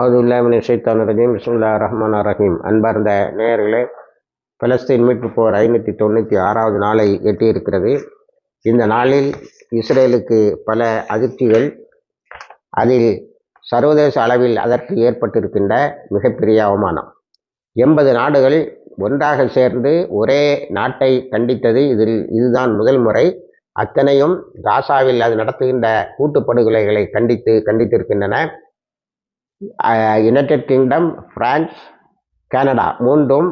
அவுதுல்லாமின் ஷைத்தான் ரஜீம். பிஸ்முல்லா ரஹ்மான் ரஹீம். அன்பார்ந்த நேயர்களே பலஸ்தீன் மீட்பு போர் ஐநூற்றி தொண்ணூற்றி ஆறாவது நாளை எட்டியிருக்கிறது. இந்த நாளில் இஸ்ரேலுக்கு பல அதிர்ச்சிகள் அதில் சர்வதேச அளவில் அதற்கு ஏற்பட்டிருக்கின்ற மிகப்பெரிய அவமானம். எண்பது நாடுகள் ஒன்றாக சேர்ந்து ஒரே நாட்டை கண்டித்தது. இதில் இதுதான் முதல் முறை. அத்தனையும் காசாவில் அது நடத்துகின்ற கூட்டுப்படுகொலைகளை கண்டித்து கண்டித்திருக்கின்றன. யுனைடெட் கிங்டம் பிரான்ஸ் கனடா மூன்றும்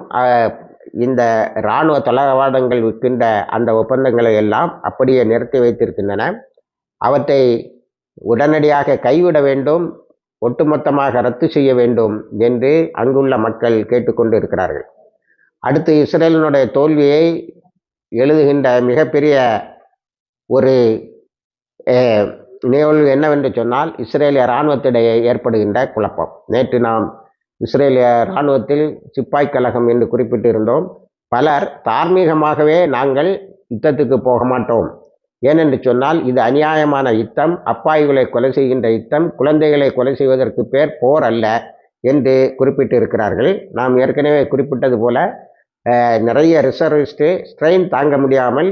இந்த இராணுவ தளவாடங்கள் விற்கின்ற அந்த ஒப்பந்தங்களை எல்லாம் அப்படியே நிறுத்தி வைத்திருக்கின்றன. அவற்றை உடனடியாக கைவிட வேண்டும் ஒட்டுமொத்தமாக ரத்து செய்ய வேண்டும் என்று அங்குள்ள மக்கள் கேட்டுக்கொண்டு இருக்கிறார்கள். அடுத்து இஸ்ரேலினுடைய தோல்வியை எழுதுகின்ற மிகப்பெரிய ஒரு நிகழ்வு என்னவென்று சொன்னால் இஸ்ரேலிய இராணுவத்திடையே ஏற்படுகின்ற குழப்பம். நேற்று நாம் இஸ்ரேலிய இராணுவத்தில் சிப்பாய் கழகம் என்று குறிப்பிட்டிருந்தோம். பலர் தார்மீகமாகவே நாங்கள் யுத்தத்துக்கு போக மாட்டோம். ஏனென்று சொன்னால் இது அநியாயமான யுத்தம். அப்பாய்களை கொலை செய்கின்ற யுத்தம். குழந்தைகளை கொலை செய்வதற்கு பேர் போர் அல்ல என்று குறிப்பிட்டு இருக்கிறார்கள் நாம் ஏற்கனவே குறிப்பிட்டது போல நிறைய ரிசர்விஸ்ட்டு ஸ்ட்ரெயின் தாங்க முடியாமல்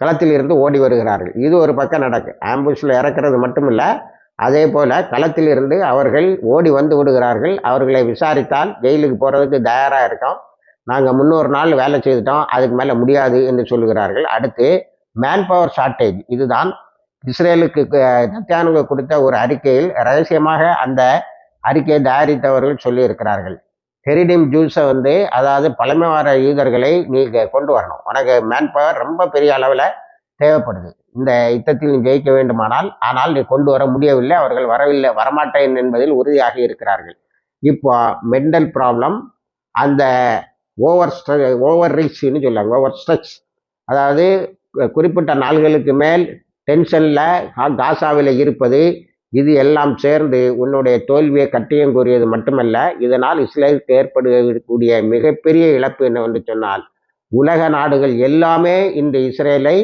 களத்தில் இருந்து ஓடி வருகிறார்கள். இது ஒரு பக்கம் நடக்கு. ஆம்புஷில் இறக்கிறது மட்டும் இல்லை அதே போல் களத்தில் இருந்து அவர்கள் ஓடி வந்து விடுகிறார்கள். அவர்களை விசாரித்தால் ஜெயிலுக்கு போகிறதுக்கு தயாராக இருக்கோம். நாங்கள் முன்னூறு நாள் வேலை செய்துட்டோம் அதுக்கு மேலே முடியாது என்று சொல்லுகிறார்கள். அடுத்து மேன் பவர் ஷார்ட்டேஜ் இதுதான் இஸ்ரேலுக்கு நத்தியானுக்கு கொடுத்த ஒரு அறிக்கையில் ரகசியமாக அந்த அறிக்கையை தயாரித்தவர்கள் சொல்லியிருக்கிறார்கள். ஹெரிடிம் ஜூஸை வந்து அதாவது பழமைவார யூதர்களை நீங்கள் கொண்டு வரணும். உனக்கு மேன் பவர் ரொம்ப பெரிய அளவில் தேவைப்படுது. இந்த யுத்தத்தில் நீ ஜெயிக்க வேண்டுமானால் ஆனால் நீ கொண்டு வர முடியவில்லை. அவர்கள் வரவில்லை வரமாட்டேன் என்பதில் உறுதியாக இருக்கிறார்கள். இப்போ மென்டல் ப்ராப்ளம் அந்த ஓவர் ஸ்ட்ரெ ஓவர் ரிச்னு சொல்லுவாங்க ஓவர் ஸ்ட்ரெச் அதாவது குறிப்பிட்ட நாள்களுக்கு மேல் டென்ஷனில் காசாவில் இருப்பது இது எல்லாம் சேர்ந்து உன்னுடைய தோல்வியை கட்டியம் கூறியது மட்டுமல்ல இதனால் இஸ்ரேலுக்கு ஏற்படக்கூடிய மிகப்பெரிய இழப்பு என்னவென்று சொன்னால் உலக நாடுகள் எல்லாமே இந்த இஸ்ரேலை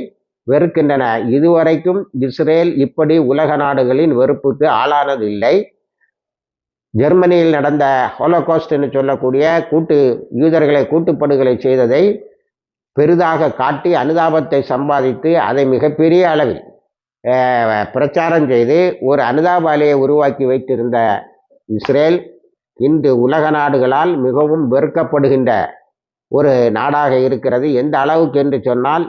வெறுக்கின்றன. இதுவரைக்கும் இஸ்ரேல் இப்படி உலக நாடுகளின் வெறுப்புக்கு ஆளானது இல்லை ஜெர்மனியில் நடந்த ஹோலோகாஸ்ட் என்று சொல்லக்கூடிய கூட்டு யூதர்களை கூட்டுப்படுகளை செய்ததை பெரிதாக காட்டி அனுதாபத்தை சம்பாதித்து அதை மிகப்பெரிய அளவில் பிரச்சாரம் செய்து ஒரு அனுதாபாலையை உருவாக்கி வைத்திருந்த இஸ்ரேல் இன்று உலக நாடுகளால் மிகவும் வெறுக்கப்படுகின்ற ஒரு நாடாக இருக்கிறது. எந்த அளவுக்கு என்று சொன்னால்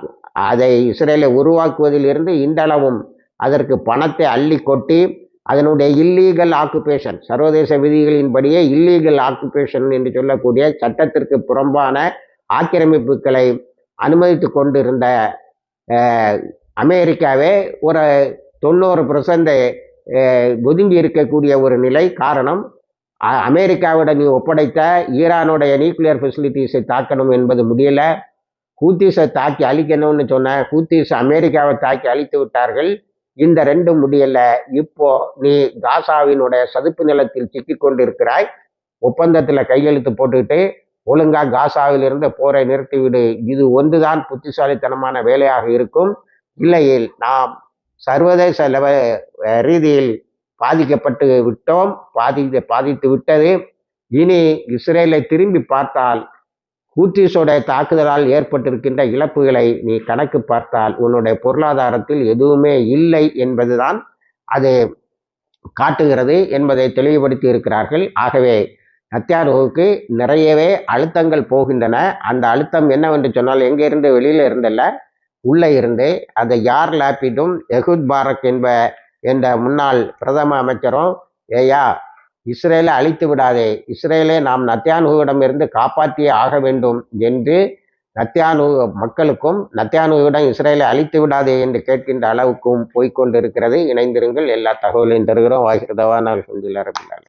அதை இஸ்ரேலை உருவாக்குவதிலிருந்து இன்றளவும் அதற்கு பணத்தை அள்ளி கொட்டி அதனுடைய இல்லீகல் ஆக்குபேஷன் சர்வதேச விதிகளின்படியே இல்லீகல் ஆக்குபேஷன் என்று சொல்லக்கூடிய சட்டத்திற்கு புறம்பான ஆக்கிரமிப்புகளை அனுமதித்து கொண்டிருந்த அமெரிக்காவே ஒரு தொண்ணூறு பர்சன்ட் ஒதுங்கி இருக்கக்கூடிய ஒரு நிலை காரணம் அமெரிக்காவிட நீ ஒப்படைத்த ஈரானுடைய நியூக்ளியர் ஃபெசிலிட்டிஸை தாக்கணும் என்பது முடியலை. ஹூத்திஸை தாக்கி அழிக்கணும்னு சொன்ன ஹூத்திஸ் அமெரிக்காவை தாக்கி அழித்து விட்டார்கள். இந்த ரெண்டும் முடியல. இப்போ நீ காசாவினுடைய சதுப்பு நிலத்தில் சிக்கி கொண்டிருக்கிறாய். ஒப்பந்தத்தில் கையெழுத்து போட்டுக்கிட்டு ஒழுங்காக காசாவில் போரை நிறுத்திவிடு. இது ஒன்றுதான் புத்திசாலித்தனமான வேலையாக இருக்கும். இல்லையில் நாம் சர்வதேச லெவ ரீதியில் பாதிக்கப்பட்டு விட்டோம். பாதி பாதித்து விட்டது. இனி இஸ்ரேலை திரும்பி பார்த்தால் ஹூத்திஸோடைய தாக்குதலால் ஏற்பட்டிருக்கின்ற இழப்புகளை நீ கணக்கு பார்த்தால் உன்னுடைய பொருளாதாரத்தில் எதுவுமே இல்லை என்பதுதான் அது காட்டுகிறது என்பதை தெளிவுபடுத்தி இருக்கிறார்கள். ஆகவே நத்தியாரோவுக்கு நிறையவே அழுத்தங்கள் போகின்றன. அந்த அழுத்தம் என்னவென்று சொன்னால் எங்கிருந்து வெளியில் இருந்தல்ல உள்ளே இருந்து அந்த யார் லாப்பிடும் எகுத் பாரக் என்ப என்ற முன்னாள் பிரதம அமைச்சரும் ஏயா இஸ்ரேலை அழித்து விடாதே. இஸ்ரேலை நாம் நத்தியானுவிடம் இருந்து காப்பாற்றியே ஆக வேண்டும் என்று நத்தியானு மக்களுக்கும் நத்தியானுவிடம் இஸ்ரேலை அழித்து விடாதே என்று கேட்கின்ற அளவுக்கும் போய்கொண்டிருக்கிறது இணைந்திருங்கள். எல்லா தகவலையும் தருகிறோம். வாகிருதவான் அல்ஹம்துல்லா ரபில்லால்